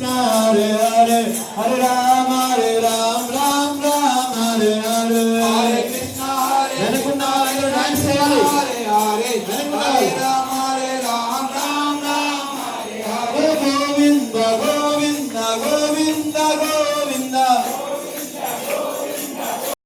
Krishna, Hare Hare, Hare Rama, Hare Ram, Ram Ram, Hare Hare.